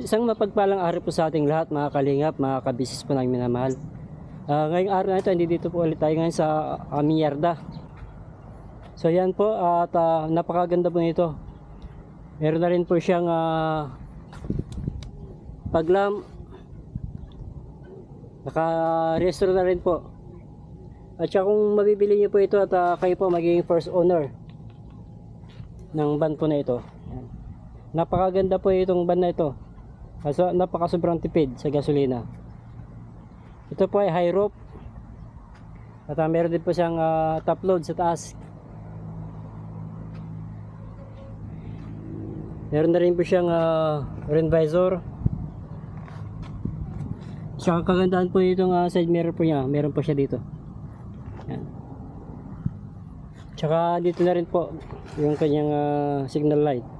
Isang mapagpalang araw po sa ating lahat, mga kalingap, mga kabisis po namin minamahal. Ah, ngayong araw na ito, hindi dito po ulit tayo ngayon sa Amierda. So yan po, at ah, napakaganda po nito. Meron na rin po siyang ah, paglam. Naka-restore na rin po. At saka kung mabibili niyo po ito at ah, kayo po magiging first owner ng van po na ito. Napakaganda po itong van na ito. Kaso napaka sobrang tipid sa gasolina. Ito po ay high rope. At uh, meron din po siyang ah, top load sa taas. Meron na rin po siyang uh, rain visor. Saka kagandahan po itong ah, side mirror po niya. Meron po siya dito. Yan. Tsaka dito na rin po yung kanyang ah, signal light.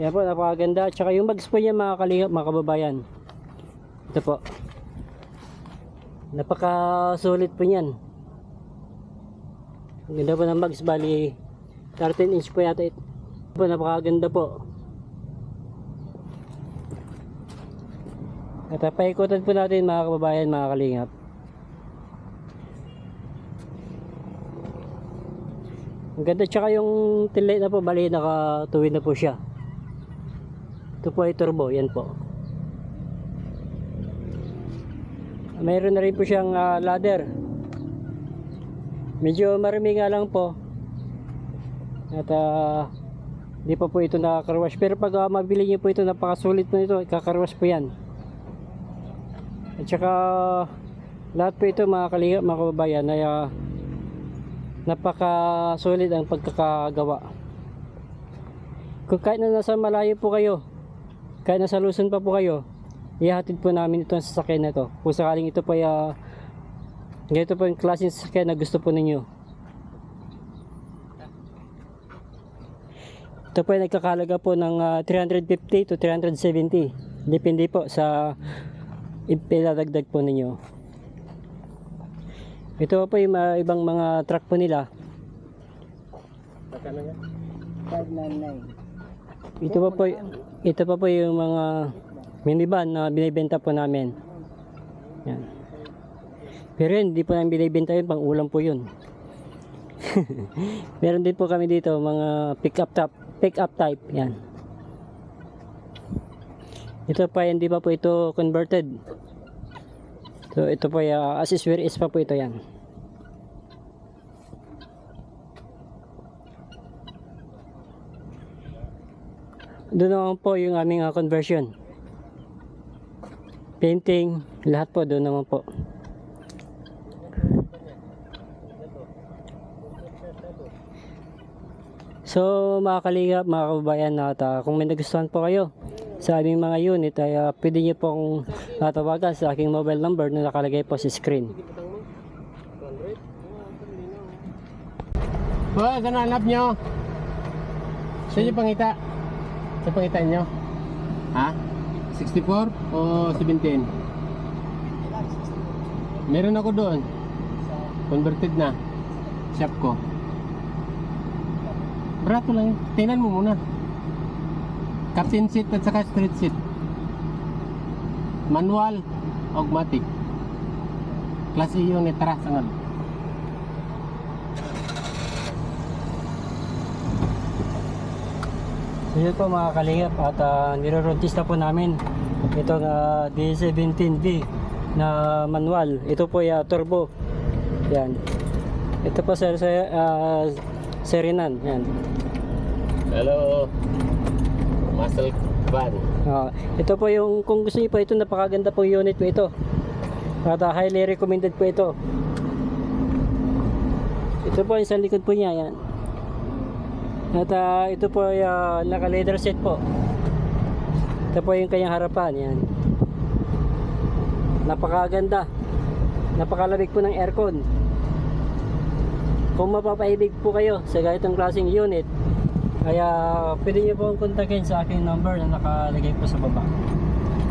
Yan po, napakaganda. Tsaka yung bags po niya mga kalingap, mga kababayan. Ito po. Napaka-solid po niyan. Ang ganda po ng bags, bali 13 inch po yata ito. Po, napakaganda po. At paikutan po natin mga kababayan, mga kalingap. Ang ganda tsaka yung taillight na po, bali nakatuwid na po siya. Ito po ay turbo, yan po. Mayroon na rin po siyang ah, ladder. Medyo marami nga lang po. At ah, di pa po ito nakakarwash. Pero pag ah, mabili niyo po ito, napakasulit po ito, kakarwash po yan. At saka lahat po ito mga kalingap, mga kababayan ay ah, napakasulit ang pagkakagawa. Kung kahit na nasa malayo po kayo, kahit nasa Luzon pa po kayo, ihatid po namin ito sa sasakyan na ito. Kung sakaling ito po ay ah, ganito po yung klaseng sasakyan na gusto po ninyo. Ito po ay nagkakalaga po ng ah, 350 to 370. Depende po sa ipinadagdag po ninyo. Ito po yung mga ibang mga truck po nila. Magkano nga? 599. Ito pa po, ito pa po yung mga minivan na binibenta po namin. Yan. Pero yun, hindi po namin binibenta yun, pang ulam po yun. Meron din po kami dito, mga pick up top, pick up type, yan. Ito pa, hindi pa po ito converted. So, ito po, uh, as is where is pa po ito yan. Doon po yung aming ah, conversion. Painting, lahat po doon naman po. So mga kalingap, mga kababayan at ah, kung may nagustuhan po kayo sa aming mga unit ay ah, pwede niyo po akong tatawagan sa aking mobile number na nakalagay po sa screen. Hoy, ganun hanap nyo. Sa inyo pangita. Sa pangita nyo. Ha? 64 o 17? Meron ako doon. Converted na. Shop ko. Barato lang yun. Tingnan mo muna. Captain seat at saka street seat. Manual. Automatic. Klase yung netara sangad. So yun po mga kalingap at uh, nirorotis na po namin itong uh, D17B na manual. Ito po yung turbo. Yan. Ito po sa uh, Serinan. Yan. Hello. Muscle van. Ah, ito po yung kung gusto niyo po ito napakaganda pong unit po ito. At ah, highly recommended po ito. Ito po yung sa likod po niya yan. At ah, ito po ay ah, naka leather set po. Ito po yung kanyang harapan yan. Napakaganda. Napakalamig po ng aircon. Kung mapapaibig po kayo sa ganitong klaseng unit, kaya pwede niyo po kontakin sa aking number na nakalagay po sa baba.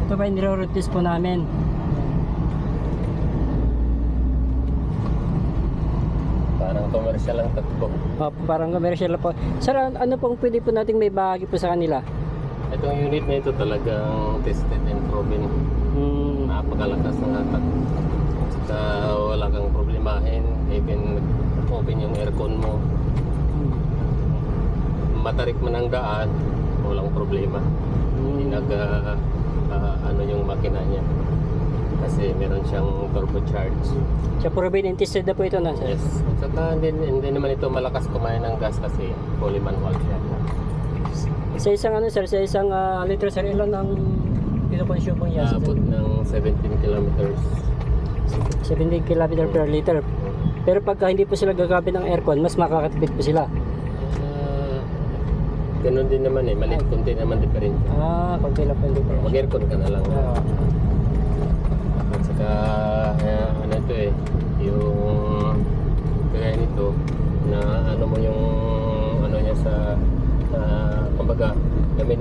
Ito pa yung nire-rotis po namin. Parang commercial lang takbo. Ah, parang commercial po. Sir, an- ano pong pwede po nating may bahagi po sa kanila? Itong unit na ito talagang tested and proven. Hmm. Napakalakas ng hatak. Saka wala kang problemahin. Even open yung aircon mo. Matarik man ang daan, walang problema. Hindi Hmm. nag ah, ah, ano yung makina niya. Kasi meron siyang turbocharge. Siya proven and tested na po ito na, sir. Yes. Saka hindi, hindi naman ito malakas kumain ng gas kasi fully manual siya. Sa isang ano, sir, sa isang ah, liter, sir, ilan ang kinukonsume po niya? Aabot ng 17 kilometers. 17 km per liter. Pero pagka hindi po sila gagamit ng aircon, mas makakatipid po sila. Ah, ganun din naman eh. Maliit konti naman diferensya. Ah, konti lang po yung difference. Mag-aircon ka na lang. Ah,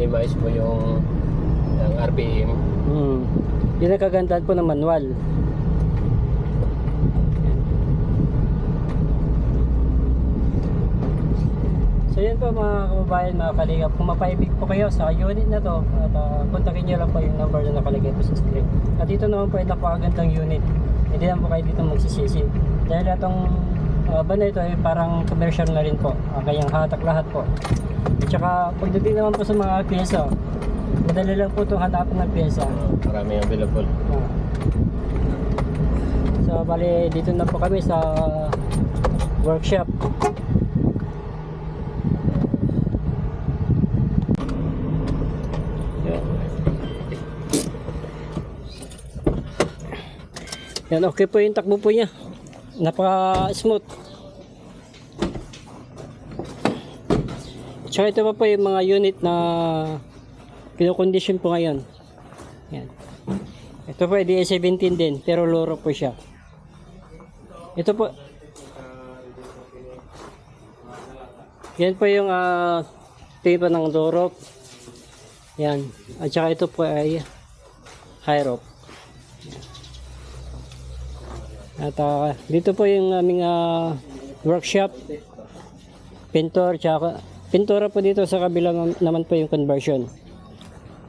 na-minimize mo yung ang RPM. hmm. Yun ang kagandahan po ng manual. So yun po mga kababayan, mga kalingap. Kung mapaibig po kayo sa unit na to, at uh, kontakin nyo lang po yung number na nakalagay po sa screen. At dito naman po ay napakagandang unit. Hindi naman po kayo dito magsisisi. Dahil itong uh, van na ito ay parang commercial na rin po. Uh, kayang hatak lahat po. At saka pagdating naman po sa mga pyesa, madali lang po itong hanapin ng pyesa. Marami available. Ah. So bali dito na po kami sa workshop. Yan, okay po yung takbo po niya. Napaka-smooth. Tsaka ito pa po yung mga unit na kinokondisyon po ngayon. Yan. Ito po, DA17 din, pero loro po siya. Ito po. Yan po yung uh, tipo ng loro. Yan. At saka ito po ay high rope. At ah, dito po yung aming ah, workshop. Pintor, tsaka pintura po dito sa kabila nam- naman po yung conversion.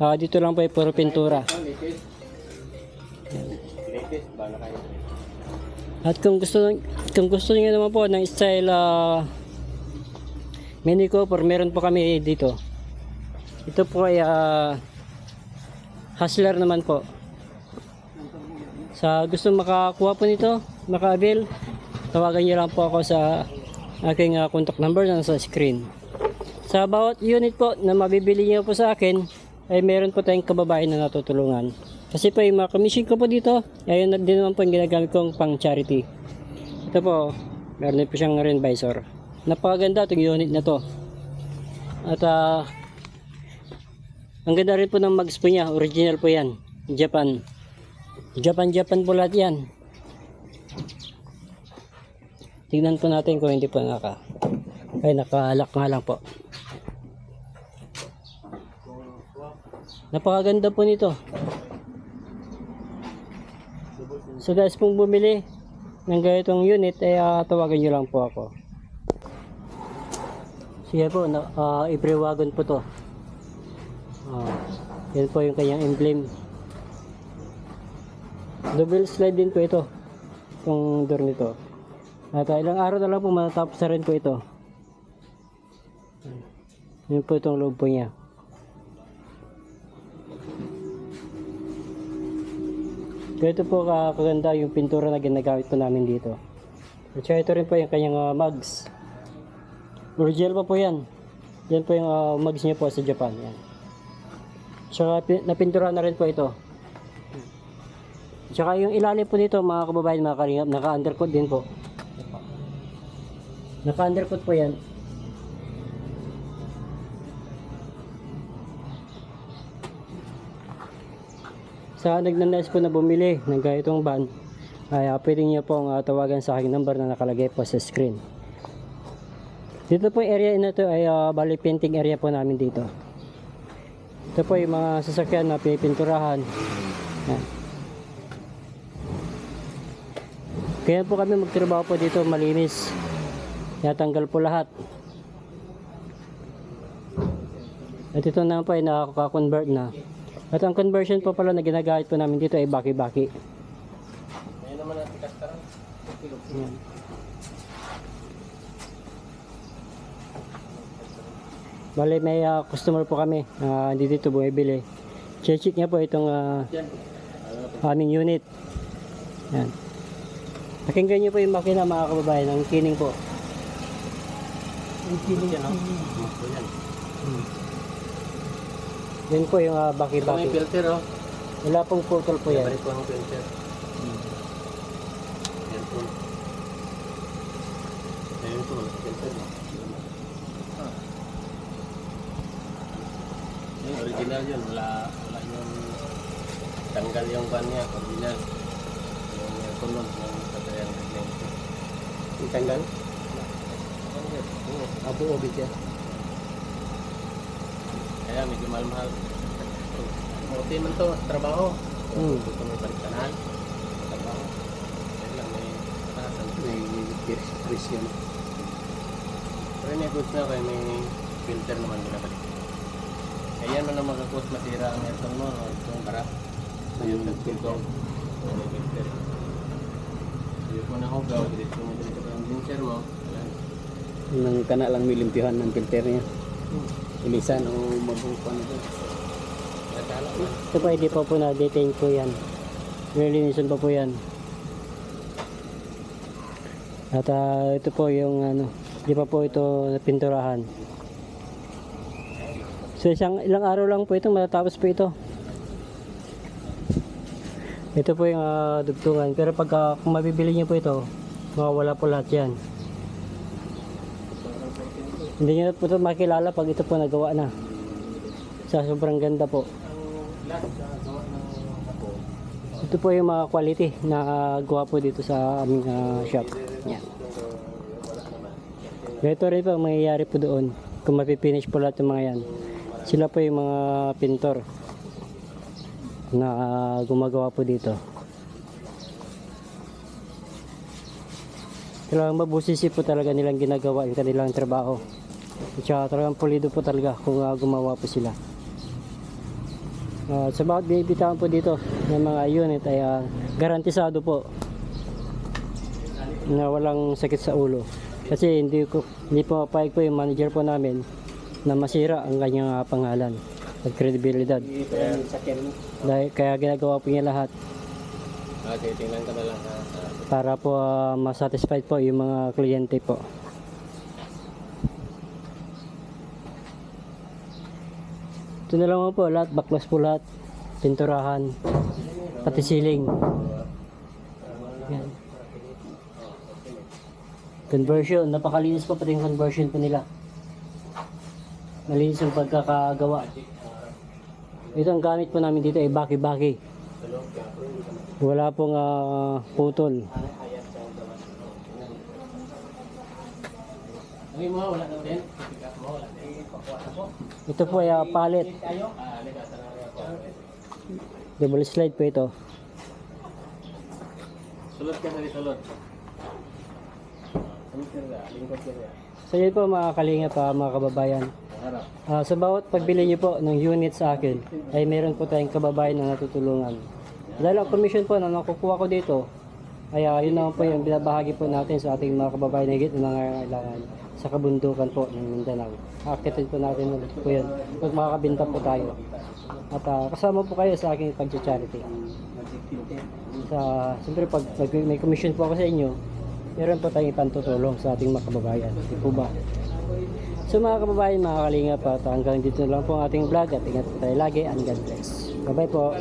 Ah, dito lang po yung puro pintura. At kung gusto kung gusto niyo naman po ng style uh, mini cooper, meron po kami dito. Ito po ay ah, hustler naman po. Sa gusto makakuha po nito, maka-avail, tawagan niyo lang po ako sa aking ah, contact number na sa screen. Sa bawat unit po na mabibili niyo po sa akin, ay meron po tayong kababayan na natutulungan. Kasi po yung mga commission ko po dito, ayun din naman po yung ginagamit kong pang charity. Ito po, meron din po siyang rin visor. Napakaganda itong unit na to. At ah, ang ganda rin po ng mags po niya, original po yan, Japan. Japan Japan po lahat yan. Tingnan po natin kung hindi po naka ay nakalak nga lang po. Napakaganda po nito. So guys, kung bumili ng ganitong unit, ay ah, tawagan nyo lang po ako. Sige po, na, ah, every wagon po to. Ah, yan po yung kanyang emblem. Double slide din po ito. Itong door nito. At ah, ilang araw na lang po matatapos na rin po ito. Yan po itong loob po niya. Ito po ka- kaganda yung pintura na ginagamit po namin dito. At saka ito rin po yung kanyang ah, mugs. Original pa po yan. Yan po yung ah, mugs niya po sa Japan. Yan. Tsaka pi- napintura na rin po ito. Tsaka yung ilalim po nito mga kababayan mga kalingap, naka-undercoat din po. Naka-undercoat po yan. Sa nagnanais po na bumili ng ganitong van, ay uh, pwede niyo pong ah, tawagan sa aking number na nakalagay po sa screen. Dito po yung area na to ay uh, bali painting area po namin dito. Ito po yung mga sasakyan na pinipinturahan. Yan. Kaya po kami magtrabaho po dito malinis. Natanggal po lahat. At ito na po ay nakaka-convert na. At ang conversion po pala na ginagamit po namin dito ay baki-baki. Ayun naman natin kastaran. Yan. Bale, may ah, customer po kami na hindi dito bumibili. Check niya po itong Yan. aming unit. Yan. Pakinggan niyo po yung makina mga kababayan, ang kining po. Ang kining. Yan, oh. Yan. Hmm. Yun po yung ah, Ito may baki-baki. filter oh. Wala pong putol po yan. Balik ko ang filter. Yan po. Ayun po, filter mo. Ah. Yung original yun, wala, wala yung tanggal yung van niya, original. Yung yung tunog, yung 390. Yung tanggal? Apo obit yan. Kaya medyo mahal-mahal. Okay man to, trabaho. Hmm. Gusto mo baliktanahan. Trabaho. Kaya lang may katasan. May presyo na. Pero may goods na kaya may filter naman binabalik. Kaya yan man ang magkakos masira ang aircon mo. o Itong bara. Yung nagtulgong. May filter. Yung po na hugaw, dito mo dito ang ginger mo. Nang kana lang milimpyuhan ng filter niya. Ilisan o mabukan ito. Natala man. Ito po, hindi pa po na-detain po yan. Nilinisan pa po yan. At ah, ito po yung ano, hindi pa po ito napinturahan. So isang ilang araw lang po ito, matatapos po ito. Ito po yung ah, dugtungan. Pero pagka kung mabibili niyo po ito, mawawala po lahat yan. Hindi niyo po ito makilala pag ito po nagawa na. Sa sobrang ganda po. Ng Ito po yung mga quality na gawa po dito sa aming ah, shop. Yan. Ganito rin po ang mangyayari po doon. Kung mapipinish po lahat yung mga yan. Sila po yung mga pintor na ah, gumagawa po dito. Talagang mabusisi po talaga nilang ginagawa yung kanilang trabaho. At saka talagang pulido po talaga kung ah, gumawa po sila. Ah, sa bawat binibitawan po dito ng mga unit ay ah, garantisado po na walang sakit sa ulo. Kasi hindi ko hindi po mapayag po yung manager po namin na masira ang kanyang ah, pangalan at kredibilidad. kaya Dahil kaya ginagawa po niya lahat Ah, titingnan ka na lang para po ah, masatisfied po yung mga kliyente po. Ito na lang po lahat, baklas po lahat, pinturahan, pati ceiling. Yan. Conversion, napakalinis po pati yung conversion po nila. Malinis yung pagkakagawa. Ito ang gamit po namin dito ay baki-baki. Wala pong ah, putol. Mo, wala na din. Up mo, wala din. Pakuha na po. Ito po ay ah, palit. Tayo? Ah, ako. Double slide po ito. Sulod ka sa sulod. Sulod ka na, lingkod ka na. So yun po mga kalinga pa mga kababayan. Harap. Ah, sa bawat pagbili niyo po ng unit sa akin ay meron po tayong kababayan na natutulungan. Dahil ang commission po na nakukuha ko dito ay ah, yun naman po yung binabahagi po natin sa ating mga kababayan higit na nangangailangan sa kabundukan po ng Mindanao. Akitin po natin ulit po yun pag po tayo. At ah, kasama po kayo sa aking pag-charity. Sa, siyempre pag, pag may commission po ako sa inyo, meron po tayong ipantutulong sa ating mga kababayan. Di po ba? So mga kababayan, mga kalingap at hanggang dito na lang po ang ating vlog at ingat po tayo lagi and God bless. Bye bye po.